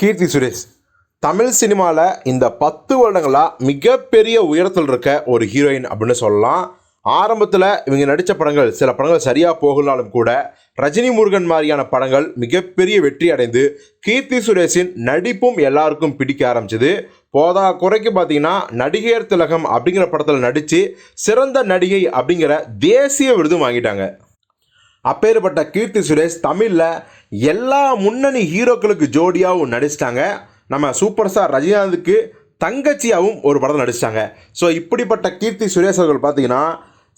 கீர்த்தி சுரேஷ். தமிழ் சினிமாவில் இந்த பத்து வருடங்களாக மிகப்பெரிய உயரத்தில் இருக்க ஒரு ஹீரோயின் அப்படின்னு சொல்லலாம். ஆரம்பத்தில் இவங்க நடித்த படங்கள் சில படங்கள் சரியாக போகலாலும் கூட ரஜினி முருகன் மாதிரியான படங்கள் மிகப்பெரிய வெற்றி அடைந்து கீர்த்தி சுரேஷின் நடிப்பும் எல்லாருக்கும் பிடிக்க ஆரம்பிச்சது. போதா குறைக்கு பார்த்தீங்கன்னா நடிகையர் திலகம் அப்படிங்கிற படத்தில் நடித்து சிறந்த நடிகை அப்படிங்கிற தேசிய விருதும் வாங்கிட்டாங்க. அப்பேற்பட்ட கீர்த்தி சுரேஷ் தமிழில் எல்லா முன்னணி ஹீரோக்களுக்கு ஜோடியாகவும் நடிச்சிட்டாங்க. நம்ம சூப்பர் ஸ்டார் ரஜினிகாந்துக்கு தங்கச்சியாகவும் ஒரு படத்தில் நடிச்சிட்டாங்க. ஸோ இப்படிப்பட்ட கீர்த்தி சுரேஷ் அவர்கள் பார்த்தீங்கன்னா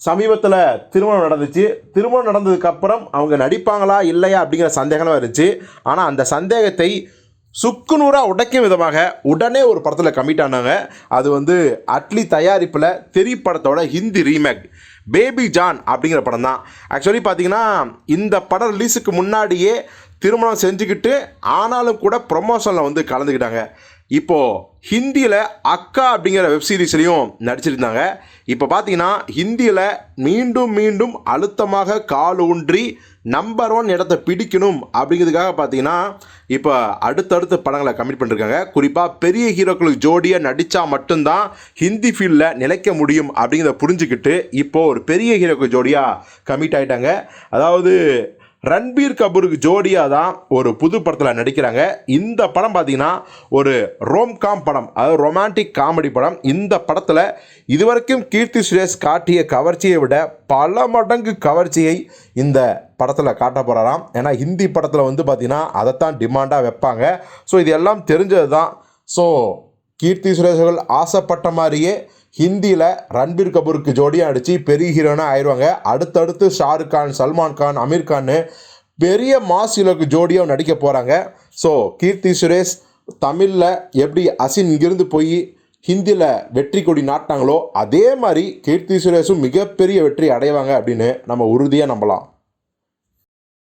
சமீபத்தில் திருமணம் நடந்துச்சு. திருமணம் நடந்ததுக்கப்புறம் அவங்க நடிப்பாங்களா இல்லையா அப்படிங்கிற சந்தேகம்லாம் இருந்துச்சு. ஆனால் அந்த சந்தேகத்தை சுக்குநூறாக உடைக்கும் விதமாக உடனே ஒரு படத்தில் கமிட் ஆனாங்க அது வந்து அட்லி தயாரிப்பில் தெரி படத்தோட ஹிந்தி ரீமேக் பேபி ஜான் அப்படிங்கிற படம் தான் ஆக்சுவலி பார்த்தீங்கன்னா இந்த படம் ரிலீஸுக்கு முன்னாடியே திருமணம் செஞ்சுக்கிட்டு ஆனாலும் கூட ப்ரொமோஷனில் வந்து கலந்துக்கிட்டாங்க. இப்போது ஹிந்தியில் அக்கா அப்படிங்கிற வெப் சீரிஸ்லையும் நடிச்சிருந்தாங்க. இப்போ பார்த்தீங்கன்னா ஹிந்தியில் மீண்டும் மீண்டும் அழுத்தமாக கால் ஊன்றி நம்பர் ஒன் இடத்த பிடிக்கணும் அப்படிங்கிறதுக்காக பார்த்தீங்கன்னா இப்போ அடுத்தடுத்த படங்களை கமிட் பண்ணிருக்காங்க. குறிப்பாக பெரிய ஹீரோக்களுக்கு ஜோடியாக நடித்தா மட்டும்தான் ஹிந்தி ஃபீல்டில் நிலைக்க முடியும் அப்படிங்கிறத புரிஞ்சுக்கிட்டு இப்போது ஒரு பெரிய ஹீரோக்கு ஜோடியாக கமிட் ஆகிட்டாங்க அதாவது ரன்பீர் கபூருக்கு ஜோடியாக தான் ஒரு புது படத்தில் நடிக்கிறாங்க. இந்த படம் பார்த்தீங்கன்னா ஒரு ரோம்காம் படம் அதாவது ரொமான்டிக் காமெடி படம். இந்த படத்தில் இதுவரைக்கும் கீர்த்தி சுரேஷ் காட்டிய கவர்ச்சியை விட பல மடங்கு கவர்ச்சியை இந்த படத்தில் காட்ட போகிறாராம் ஏன்னா ஹிந்தி படத்தில் வந்து பார்த்திங்கன்னா அதைத்தான் டிமாண்டாக வைப்பாங்க. ஸோ இது எல்லாம் தெரிஞ்சது தான் ஸோ கீர்த்தி சுரேஷர்கள் ஆசைப்பட்ட மாதிரியே ஹிந்தியில் ரன்பீர் கபூருக்கு ஜோடியாக அடித்து பெரிய ஹீரோனாக ஆயிடுவாங்க அடுத்தடுத்து ஷாருக் கான் சல்மான் கான் அமீர் கான் பெரிய மாஸ் ஹீரோக்கு ஜோடியாக நடிக்க போகிறாங்க ஸோ கீர்த்தி சுரேஷ் தமிழில் எப்படி அசின் இங்கிருந்து போய் ஹிந்தியில் வெற்றி கொடி நாட்டினாங்களோ அதே மாதிரி கீர்த்தி சுரேஷும் மிகப்பெரிய வெற்றி அடைவாங்க அப்படின்னு நம்ம உறுதியாக நம்பலாம்.